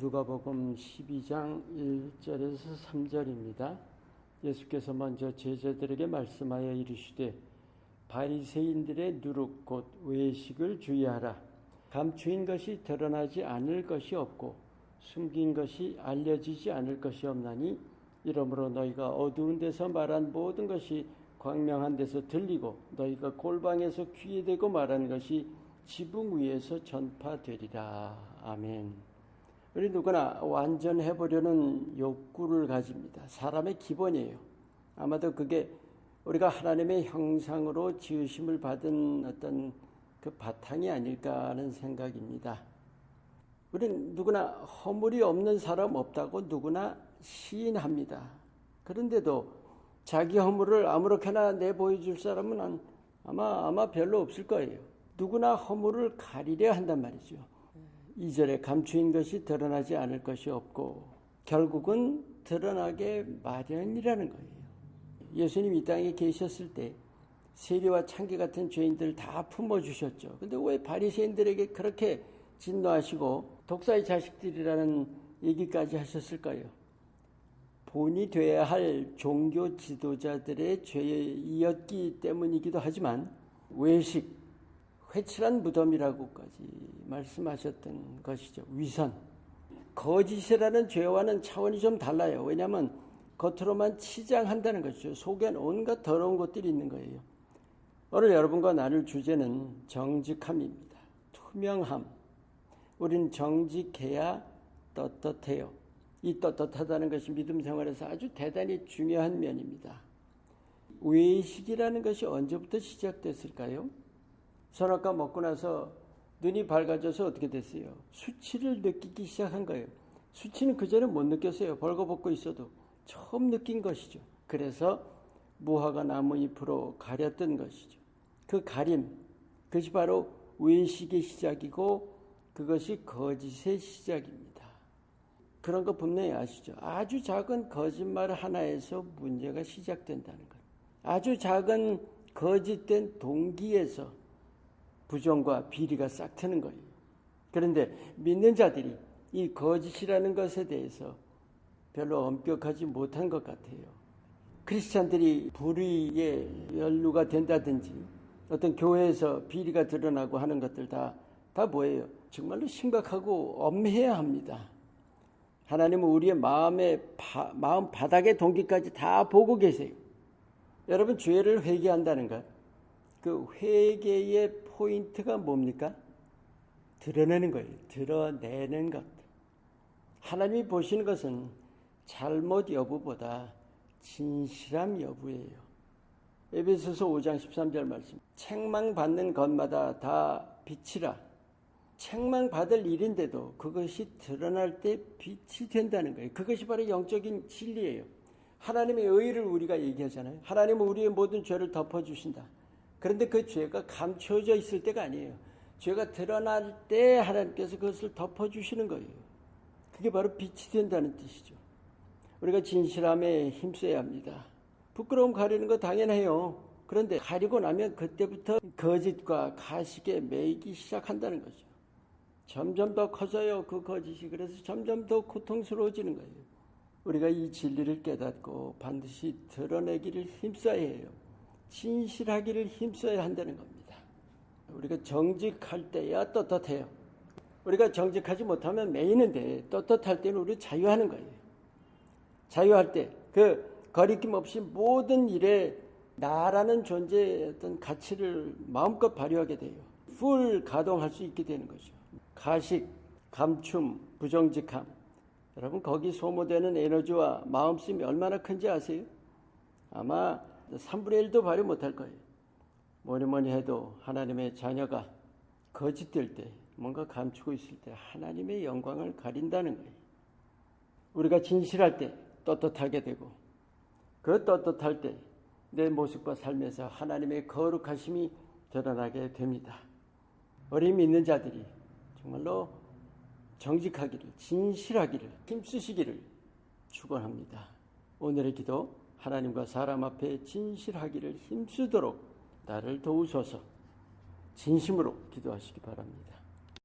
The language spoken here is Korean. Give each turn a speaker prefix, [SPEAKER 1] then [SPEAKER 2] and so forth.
[SPEAKER 1] 누가복음 12장 1절에서 3절입니다. 예수께서 먼저 제자들에게 말씀하여 이르시되 바리새인들의 누룩 곧 외식을 주의하라. 감추인 것이 드러나지 않을 것이 없고 숨긴 것이 알려지지 않을 것이 없나니 이러므로 너희가 어두운 데서 말한 모든 것이 광명한 데서 들리고 너희가 골방에서 귀에 대고 말하는 것이 지붕 위에서 전파되리라. 아멘. 우리 누구나 완전해 보려는 욕구를 가집니다. 사람의 기본이에요. 아마도 그게 우리가 하나님의 형상으로 지으심을 받은 어떤 그 바탕이 아닐까 하는 생각입니다. 우리는 누구나 허물이 없는 사람 없다고 누구나 시인합니다. 그런데도 자기 허물을 아무렇게나 내보여줄 사람은 아마 아마 별로 없을 거예요. 누구나 허물을 가리려 한단 말이죠. 이절에 감추인 것이 드러나지 않을 것이 없고 결국은 드러나게 마련이라는 거예요. 예수님 이 땅에 계셨을 때 세리와 창기 같은 죄인들 다 품어 주셨죠. 근데 왜 바리새인들에게 그렇게 진노하시고 독사의 자식들이라는 얘기까지 하셨을까요? 본이 돼야 할 종교 지도자들의 죄이었기 때문이기도 하지만 외식, 회칠한 무덤이라고까지 말씀하셨던 것이죠. 위선. 거짓이라는 죄와는 차원이 좀 달라요. 왜냐하면 겉으로만 치장한다는 것이죠. 속엔 온갖 더러운 것들이 있는 거예요. 오늘 여러분과 나눌 주제는 정직함입니다. 투명함. 우린 정직해야 떳떳해요. 이 떳떳하다는 것이 믿음 생활에서 아주 대단히 중요한 면입니다. 외식이라는 것이 언제부터 시작됐을까요? 선악과 먹고 나서 눈이 밝아져서 어떻게 됐어요? 수치를 느끼기 시작한 거예요. 수치는 그전에 못 느꼈어요. 벌거벗고 있어도. 처음 느낀 것이죠. 그래서 무화과 나무 잎으로 가렸던 것이죠. 그 가림, 그것이 바로 외식의 시작이고 그것이 거짓의 시작입니다. 그런 거 분명히 아시죠? 아주 작은 거짓말 하나에서 문제가 시작된다는 것. 아주 작은 거짓된 동기에서 부정과 비리가 싹 트는 거예요. 그런데 믿는 자들이 이 거짓이라는 것에 대해서 별로 엄격하지 못한 것 같아요. 크리스찬들이 불의의 연루가 된다든지 어떤 교회에서 비리가 드러나고 하는 것들 다, 다 뭐예요? 정말로 심각하고 엄해야 합니다. 하나님은 우리의 마음의 바, 마음 바닥의 동기까지 다 보고 계세요. 여러분 죄를 회개한다는 것. 그 회개의 포인트가 뭡니까? 드러내는 거예요. 드러내는 것. 하나님이 보시는 것은 잘못 여부보다 진실함 여부예요. 에베소서 5장 13절 말씀. 책망받는 것마다 다 빛이라. 책망받을 일인데도 그것이 드러날 때 빛이 된다는 거예요. 그것이 바로 영적인 진리예요. 하나님의 의를 우리가 얘기하잖아요. 하나님은 우리의 모든 죄를 덮어주신다. 그런데 그 죄가 감춰져 있을 때가 아니에요. 죄가 드러날 때 하나님께서 그것을 덮어주시는 거예요. 그게 바로 빛이 된다는 뜻이죠. 우리가 진실함에 힘써야 합니다. 부끄러움 가리는 거 당연해요. 그런데 가리고 나면 그때부터 거짓과 가식에 매이기 시작한다는 거죠. 점점 더 커져요, 그 거짓이. 그래서 점점 더 고통스러워지는 거예요. 우리가 이 진리를 깨닫고 반드시 드러내기를 힘써야 해요. 진실하기를 힘써야 한다는 겁니다. 우리가 정직할 때야 떳떳해요. 우리가 정직하지 못하면 매이는데 떳떳할 때는 우리 자유하는 거예요. 자유할 때 그 거리낌 없이 모든 일에 나라는 존재의 어떤 가치를 마음껏 발휘하게 돼요. 풀 가동할 수 있게 되는 거죠. 가식, 감춤, 부정직함. 여러분 거기 소모되는 에너지와 마음씀이 얼마나 큰지 아세요? 아마 3분의 1도 발휘 못할 거예요. 뭐니 뭐니 해도 하나님의 자녀가 거짓될 때, 뭔가 감추고 있을 때 하나님의 영광을 가린다는 거예요. 우리가 진실할 때 떳떳하게 되고, 그 떳떳할 때 내 모습과 삶에서 하나님의 거룩하심이 드러나게 됩니다. 어림 있는 자들이 정말로 정직하기를, 진실하기를, 힘쓰시기를 축원합니다. 오늘의 기도 하나님과 사람 앞에 진실하기를 힘쓰도록 나를 도우소서 진심으로 기도하시기 바랍니다.